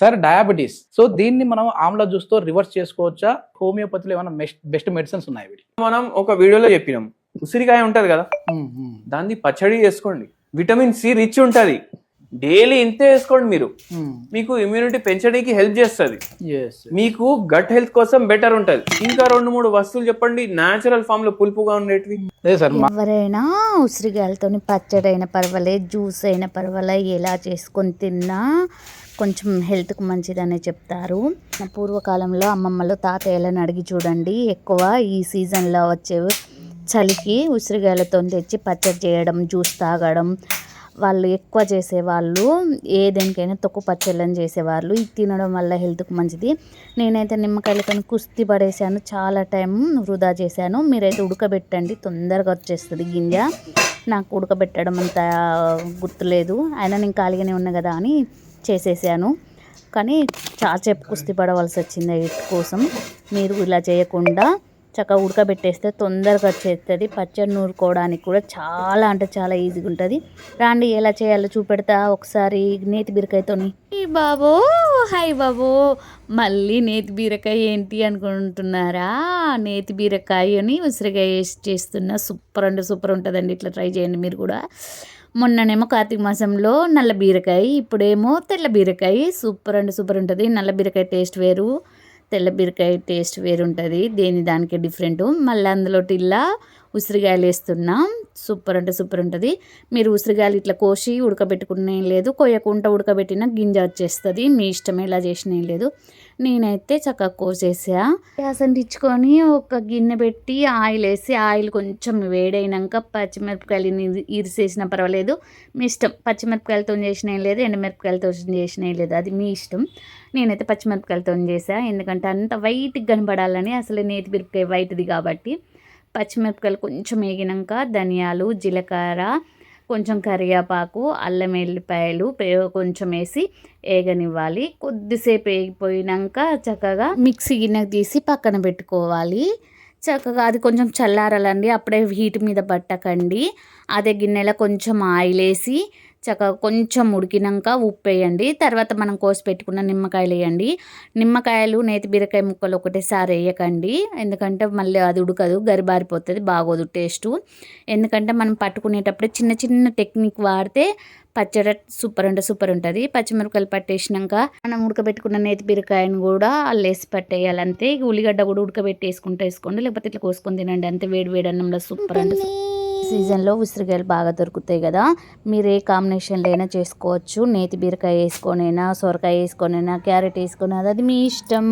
Sir diabetes. So దీన్ని మనం Amla జ్యూస్తో reverse చేసుకోవచ్చా? హోమియోపతిలో ఏమైనా బెస్ట్ మెడిసిన్స్ ఉన్నాయి మనం ఒక వీడియోలో చెప్పినాం. ఉసిరికాయ ఉంటది కదా? దాన్ని పచ్చడి చేసుకోండి. విటమిన్ సి రిచ్ ఉంటది. డైలీ ఇంతే వేసుకోండి మీరు. మీకు ఇమ్యూనిటీ పెంచడానికి హెల్ప్ చేస్తుంది. మీకు గట్ హెల్త్ కోసం బెటర్ ఉంటది. ఇంకా రెండు మూడు వస్తువులు చెప్పండి. న్యాచురల్ ఫామ్లో పులుపుగా ఉండేటివి. ఎవరైనా ఉసిరికాయలతో పచ్చడి అయినా పర్వాలేదు జ్యూస్ అయినా పర్వాలేదు ఎలా చేసుకొని తిన్నా కొంచెం హెల్త్కి మంచిదనే చెప్తారు. పూర్వకాలంలో అమ్మమ్మలు తాతయ్యలను అడిగి చూడండి. ఎక్కువ ఈ సీజన్లో వచ్చే చలికి ఉసిరికాయలతో తెచ్చి పచ్చడి చేయడం జ్యూస్ తాగడం వాళ్ళు ఎక్కువ చేసేవాళ్ళు ఏ దేనికైనా తొక్కు పచ్చళ్ళని చేసేవాళ్ళు. ఇది తినడం వల్ల హెల్త్కి మంచిది. నేనైతే నిమ్మకాయలతో కుస్తీ పడేసాను చాలా టైం వృధా చేశాను. మీరైతే ఉడకబెట్టండి. తొందరగా వచ్చేస్తుంది గింజ. నాకు ఉడకబెట్టడం అంత గుర్తులేదు. అయినా నేను ఖాళీగానే ఉన్నా కదా అని చేసేసాను. కానీ చాలా సేపు కుస్తీ పడవలసి వచ్చింది వీటి కోసం. మీరు ఇలా చేయకుండా చక్కగా ఉడకబెట్టేస్తే తొందరగా వచ్చేస్తుంది పచ్చడి నూరుకోవడానికి కూడా చాలా అంటే చాలా ఈజీగా ఉంటుంది. రాండి ఎలా చేయాలో చూపెడతా. ఒకసారి నేతి బీరకాయతోని. బాబో హాయ్ బాబో. మళ్ళీ నేతి బీరకాయ ఏంటి అనుకుంటున్నారా? నేతి బీరకాయని ఉసిరికాయ వేసి చేస్తున్న. సూపర్ అంటే సూపర్ ఉంటుందండి. ఇట్లా ట్రై చేయండి మీరు కూడా. మొన్ననేమో కార్తీక మాసంలో నల్ల బీరకాయ ఇప్పుడేమో తెల్ల బీరకాయ. సూపర్ అంటే సూపర్ ఉంటుంది. నల్ల బీరకాయ టేస్ట్ వేరు. తెల్ల బీరకాయ టేస్ట్ వేరు ఉంటుంది దేని దానికి డిఫరెంట్ మళ్ళీ అందులో ఉసిరికాయలు వేస్తున్నాం. సూపర్ అంటే సూపర్ ఉంటుంది. మీరు ఉసిరికాయలు ఇట్లా కోసి ఉడకబెట్టుకునే లేదు. కొయ్యకుండా ఉడకబెట్టిన గింజ వచ్చేస్తుంది. మీ ఇష్టం ఎలా చేసిన లేదు. నేనైతే చక్కగా కోసేసా. గ్యాస్ అంటించుకొని ఒక గిన్నె పెట్టి ఆయిల్ వేసి ఆయిల్ కొంచెం వేడైనాక పచ్చిమిరపకాయలు ఇరిసేసినా పర్వాలేదు. మీ ఇష్టం. పచ్చిమిరపకాయలతో చేసిన లేదు. ఎండమిరపకాయలతో చేసిన లేదు. అది మీ ఇష్టం. నేనైతే పచ్చిమిరపకాయలతో చేసా. ఎందుకంటే అంత వైట్గా కనబడాలని అసలు నేతి మిరపకాయ వైట్ది కాబట్టి. పచ్చిమిరపకాయలు కొంచెం వేగినాక ధనియాలు జీలకర్ర కొంచెం కరివేపాకు అల్లం ఎల్లిపాయలు పే- కొంచెం వేసి వేగనివ్వాలి. కొద్దిసేపు వేగిపోయినాక చక్కగా మిక్సీ గిన్నె తీసి పక్కన పెట్టుకోవాలి. చక్కగా అది కొంచెం చల్లారాలండి అప్పుడే హీట్ మీద పట్టకండి. అదే గిన్నెలో కొంచెం ఆయిల్ వేసి చక్కగా కొంచెం ఉడికినాక ఉప్పు వేయండి. తర్వాత మనం కోసి పెట్టుకున్న నిమ్మకాయలు వేయండి. నిమ్మకాయలు నేతి బీరకాయ ముక్కలు ఒకటేసారి వేయకండి. ఎందుకంటే మళ్ళీ అది ఉడకదు గరిబారిపోతుంది బాగోదు టేస్ట్. ఎందుకంటే మనం పట్టుకునేటప్పుడు చిన్న చిన్న టెక్నిక్ వాడితే పచ్చడి సూపర్ అంటే సూపర్ ఉంటుంది. పచ్చిమిరపకాయలు పట్టేసినాక మనం ఉడకబెట్టుకున్న నేతి బీరకాయను కూడా అల్లేసి పట్టేయాలి అంతే ఉల్లిగడ్డ కూడా ఉడకబెట్టి వేసుకుంటే వేసుకోండి. లేకపోతే ఇట్లా కోసుకొని తినండి. అంతే వేడి వేడి అన్నంలో సూపర్ అంటే సీజన్లో ఉసిరికాయలు బాగా దొరుకుతాయి కదా మీరు ఏ కాంబినేషన్లో అయినా చేసుకోవచ్చు. నేతి బీరకాయ వేసుకొనైనా సొరకాయ వేసుకొనైనా క్యారెట్ వేసుకొని అది మీ ఇష్టం.